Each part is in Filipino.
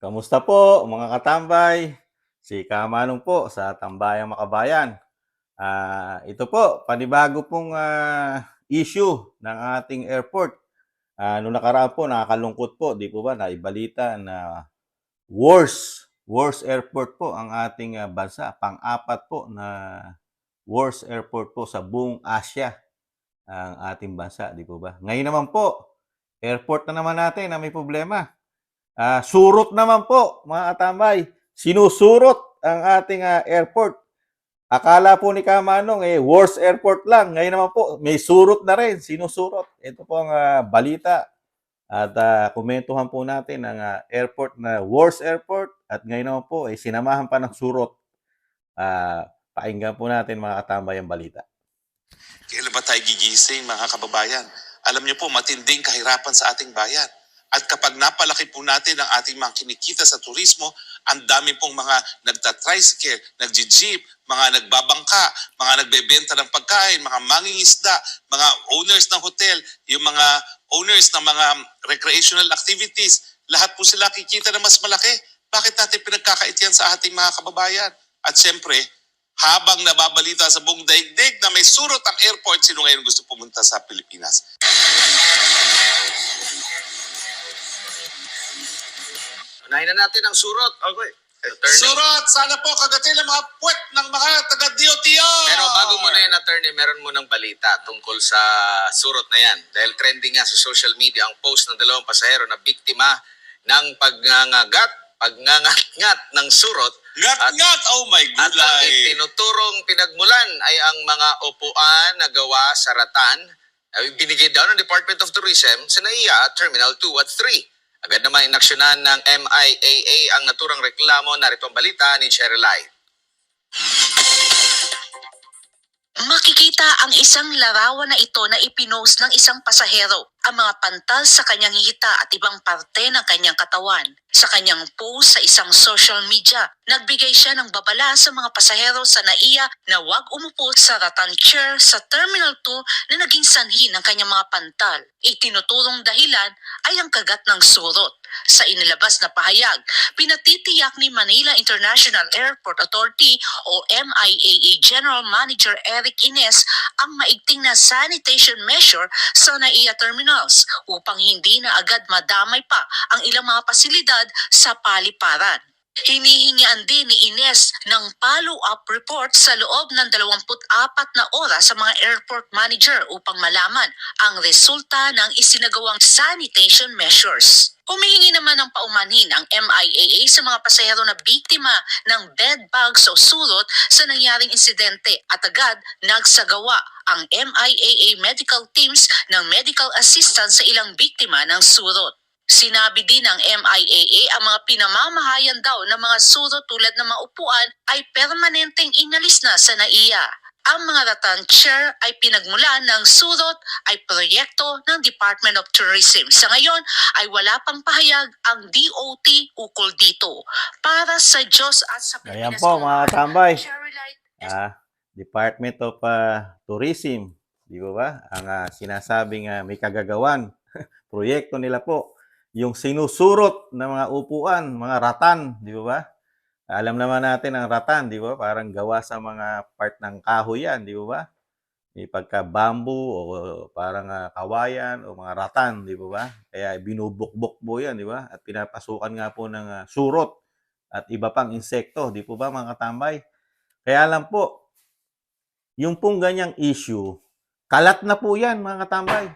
Kamusta po mga katambay? Si Kamanong po sa Tambayang Makabayan. Ah, ito po, panibago pong ah, issue ng ating airport. Ah, noong nakaraan po, nakakalungkot po, di po ba, naibalita na worst, worst airport po ang ating ah, bansa. Pang-apat po na worst airport po sa buong Asia ang ating bansa, di po ba? Ngayon naman po, airport na naman natin na may problema. Ah, surot naman po, mga katambay. Sinusurot ang ating ah, airport. Akala po ni Kamanong, eh, worst airport lang. Ngayon naman po, may surot na rin, sinusurot. Ito po ang ah, balita. At ah, komentuhan po natin ang ah, airport na worst airport. At ngayon naman po, eh, sinamahan pa ng surot. Ah, painggan po natin mga katambay ang balita. Kailan ba tayo gigising, mga kababayan? Alam niyo po, matinding kahirapan sa ating bayan. At kapag napalaki po natin ang ating mga kinikita sa turismo, ang dami pong mga nagtatricycle, nagji-jeep, mga nagbabangka, mga nagbebenta ng pagkain, mga mangingisda, mga owners ng hotel, yung mga owners ng mga recreational activities, lahat po sila kikita na mas malaki. Bakit natin pinagkakait yan sa ating mga kababayan? At siyempre, habang nababalita sa buong daigdig na may surot ang airport, sino ngayon gusto pumunta sa Pilipinas? Unahin na natin ang surot. Okay. Attorney. Surot! Sana po kagatin ang mga puwet ng mga taga-DOTO! Pero bago mo na yan, attorney, meron mo ng balita tungkol sa surot na yan. Dahil trending nga sa social media ang post ng dalawang pasahero na biktima ng pagngangagat, pagngangat-ngat ng surot. Ngat-ngat! Oh my At ang itinuturong pinagmulan ay ang mga upuan na gawa sa ratan ay binigay daw ng Department of Tourism sa NAIA Terminal 2 at 3. Agad naman inaksyonan ng MIAA ang naturang reklamo. Narito ang balita ni Cheryl Makikita ang isang larawan na ito na ipinost ng isang pasahero, ang mga pantal sa kanyang hita at ibang parte ng kanyang katawan. Sa kanyang post sa isang social media, nagbigay siya ng babala sa mga pasahero sa NAIA na huwag umupo sa ratan chair sa Terminal 2 na naging sanhi ng kanyang mga pantal. Itinuturong dahilan ay ang kagat ng surot. Sa inilabas na pahayag, pinatitiyak ni Manila International Airport Authority o MIAA General Manager Eric Ines ang maigting na sanitation measure sa NAIA terminals upang hindi na agad madamay pa ang ilang mga pasilidad sa paliparan. Hinihingian din ni Ines ng follow-up report sa loob ng 24 na oras sa mga airport manager upang malaman ang resulta ng isinagawang sanitation measures. Humihingi naman ng paumanhin ang MIAA sa mga pasahero na biktima ng bed bugs o sulot sa nangyaring insidente at agad nagsagawa ang MIAA medical teams ng medical assistance sa ilang biktima ng surot. Sinabi din ng MIAA ang mga pinamamahayan daw ng mga surot tulad ng mga upuan ay permanenteng inalis na sa NAIA. Ang mga ratan chair ay pinagmulan ng surot ay proyekto ng Department of Tourism. Sa ngayon ay wala pang pahayag ang DOT ukol dito. Para sa Diyos at sa Ayan Pilipinas. po mga katambay. Cherylite Ah, Department of ah, Tourism, di ba ba? Ang ah, sinasabing ah, may kagagawan, proyekto nila po, yung sinusurot ng mga upuan, mga ratan, di ba ba? Alam naman natin ang ratan, di ba? Parang gawa sa mga part ng kahoy yan, di ba ba? May pagka bamboo o parang ah, kawayan o mga ratan, di ba ba? Kaya binubukbok po yan, di ba? At pinapasukan nga po ng ah, surot at iba pang insekto, di po ba mga katambay? Kaya lang po, yung pong ganyang issue, kalat na po yan mga katambay.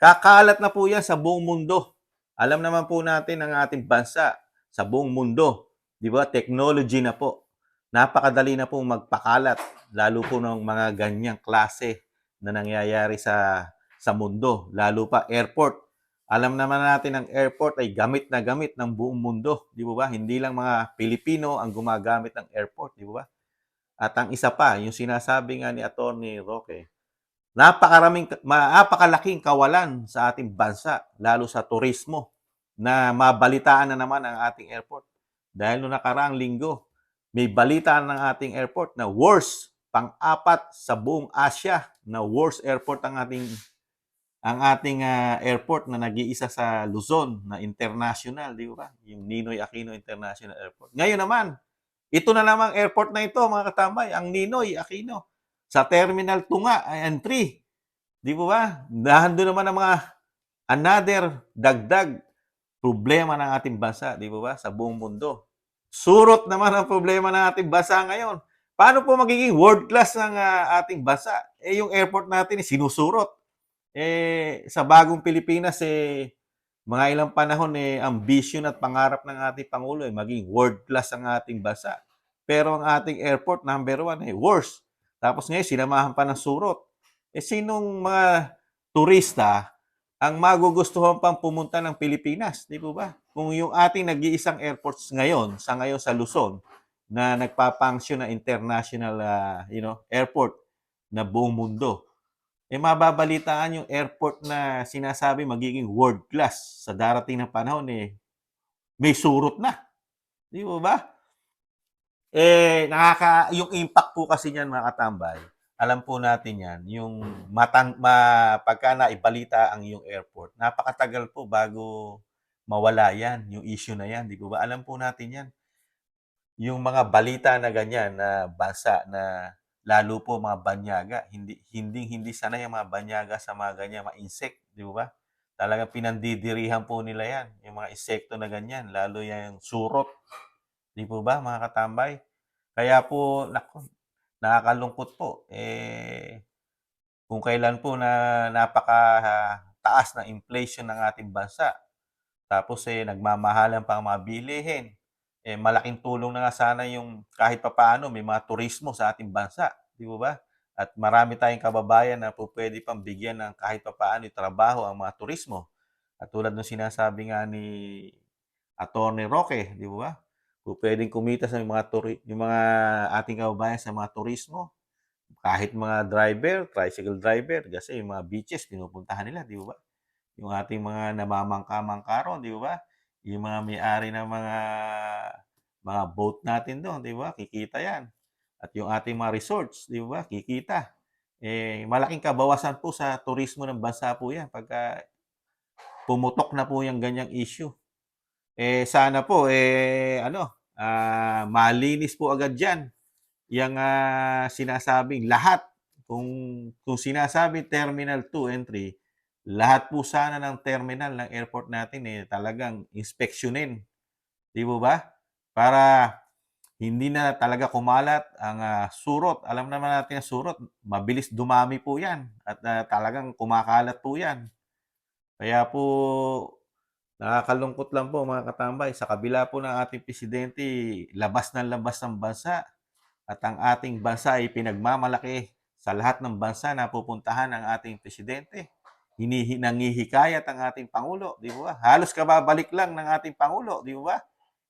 Kakalat na po yan sa buong mundo. Alam naman po natin ang ating bansa sa buong mundo. Di ba? Technology na po. Napakadali na po magpakalat. Lalo po ng mga ganyang klase na nangyayari sa sa mundo. Lalo pa airport. Alam naman natin ang airport ay gamit na gamit ng buong mundo. Di ba? Hindi lang mga Pilipino ang gumagamit ng airport. Di ba? At ang isa pa, yung sinasabi nga ni Attorney Roque, napakaraming, napakalaking kawalan sa ating bansa, lalo sa turismo, na mabalitaan na naman ang ating airport. Dahil noong nakaraang linggo, may balita ng ating airport na worst, pang-apat sa buong Asia na worst airport ang ating ang ating ah, airport na nag-iisa sa Luzon na international, di ba? Yung Ninoy Aquino International Airport. Ngayon naman, ito na namang airport na ito, mga katambay, ang Ninoy Aquino. Sa Terminal 2 nga, and 3. Di po ba? Nandun naman ang mga another dagdag problema ng ating bansa, di po ba? Sa buong mundo. Surot naman ang problema ng ating bansa ngayon. Paano po magiging world class ng ah, ating bansa? Eh, yung airport natin, eh, sinusurot. Eh, sa bagong Pilipinas, eh, mga ilang panahon, eh, ambition at pangarap ng ating Pangulo, eh, maging world class ang ating bansa. Pero ang ating airport, number one, eh, worse. Tapos ngayon, sinamahan pa ng surot. Eh, sinong mga turista ang magugustuhan pang pumunta ng Pilipinas? Di po ba? Kung yung ating nag-iisang airports ngayon, sa ngayon sa Luzon, na nagpapangsyon na international ah, you know, airport na buong mundo, eh mababalitaan yung airport na sinasabi magiging world class sa darating na panahon eh may surot na. Di ba? Eh nakaka yung impact po kasi niyan mga katambay. Alam po natin yan, yung matang ma, pagka naibalita ang yung airport, napakatagal po bago mawala yan, yung issue na yan, di ba? Alam po natin yan. Yung mga balita na ganyan na bansa na lalo po mga banyaga, hindi hindi hindi sanay ang mga banyaga sa mga ganyan, mga insect, di ba? Talagang pinandidirihan po nila yan, yung mga insekto na ganyan, lalo yung surot. Di po ba, mga katambay? Kaya po, naku, nakakalungkot po. Eh, kung kailan po na napaka taas na inflation ng ating bansa, tapos eh, nagmamahalan pa ang mga bilihin, eh, malaking tulong na nga sana yung kahit papaano may mga turismo sa ating bansa, di ba ba? At marami tayong kababayan na po pwede pang bigyan ng kahit papaano yung trabaho ang mga turismo. At tulad ng sinasabi nga ni Attorney Roque, di ba ba? Kung pwedeng kumita sa mga turi- yung mga ating kababayan sa mga turismo, kahit mga driver, tricycle driver, kasi yung mga beaches pinupuntahan nila, di ba? Yung ating mga namamangka-mangka ron, di ba? Yung mga may-ari ng mga mga boat natin doon, di ba? Kikita yan. At yung ating mga resorts, di ba? Kikita. Eh, malaking kabawasan po sa turismo ng bansa po yan pagka pumutok na po yung ganyang issue. Eh, sana po, eh, ano, ah, malinis po agad dyan. Yung ah, sinasabing lahat, kung, kung sinasabi Terminal 2 and 3, lahat po sana ng terminal ng airport natin eh talagang inspeksyonin. Di ba ba? Para hindi na talaga kumalat ang ah, surot. Alam naman natin ang surot, mabilis dumami po yan at ah, talagang kumakalat po yan. Kaya po, nakakalungkot lang po mga katambay. Sa kabila po ng ating presidente, labas ng labas ng bansa at ang ating bansa ay pinagmamalaki sa lahat ng bansa na pupuntahan ng ating presidente hinihi nangihikayat ang ating pangulo, di ba? Halos kababalik lang ng ating pangulo, di ba?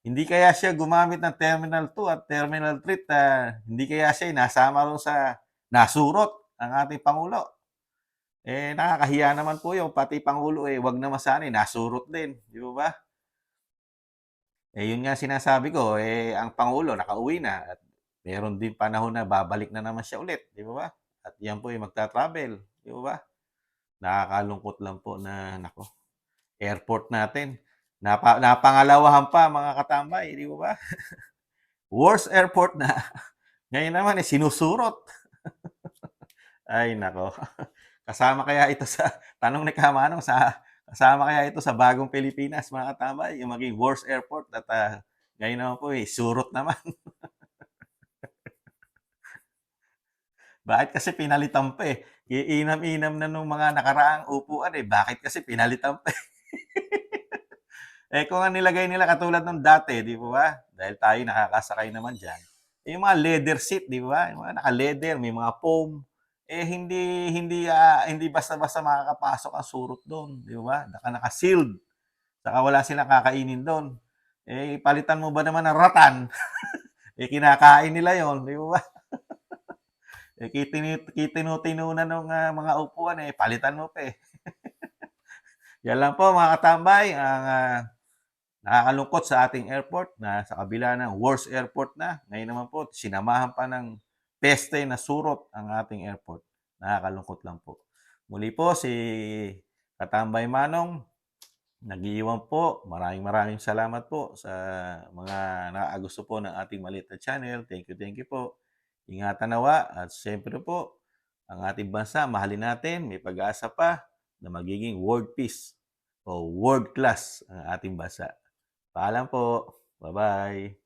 Hindi kaya siya gumamit ng Terminal 2 at Terminal 3 uh, hindi kaya siya nasama ron sa nasurot ang ating pangulo. Eh nakakahiya naman po 'yung pati pangulo eh wag na masani nasurot din, di ba ba? Eh yun nga sinasabi ko, eh ang pangulo nakauwi na at meron din panahon na babalik na naman siya ulit, di ba ba? At yan po ay magta-travel, di ba ba? Nakakalungkot lang po na nako. Airport natin. Napa, napangalawahan pa mga katambay, di ba ba? Worst airport na. Ngayon naman eh sinusurot. Ay nako. Kasama kaya ito sa tanong ni Kamanong sa kasama kaya ito sa bagong Pilipinas mga katambay, yung maging worst airport at ah, ngayon naman po eh surot naman. Bakit kasi pinalitan pa eh? Iinam-inam na nung mga nakaraang upuan eh. Bakit kasi pinalitan pa eh? eh kung ang nilagay nila katulad ng dati, di ba ba? Dahil tayo nakakasakay naman dyan. Eh, yung mga leather seat, di ba? Yung mga naka-leather, may mga foam. Eh hindi hindi ah, hindi basta-basta makakapasok ang surot doon, di ba? Naka naka-sealed. Saka wala silang kakainin doon. Eh palitan mo ba naman ng ratan? eh kinakain nila 'yon, di ba? eh kitinu kitinu-tinunan ng ah, mga upuan eh palitan mo pa eh. Yan lang po mga katambay ang ah, nakakalungkot sa ating airport na sa kabila ng worst airport na. Ngayon naman po sinamahan pa ng peste na surot ang ating airport. Nakakalungkot lang po. Muli po si Katambay Manong, nag-iiwan po. Maraming maraming salamat po sa mga naagusto po ng ating maliit na channel. Thank you, thank you po. Ingatan nawa at siyempre po, ang ating bansa, mahalin natin, may pag-asa pa na magiging world peace o world class ang ating bansa. Paalam po. Bye-bye.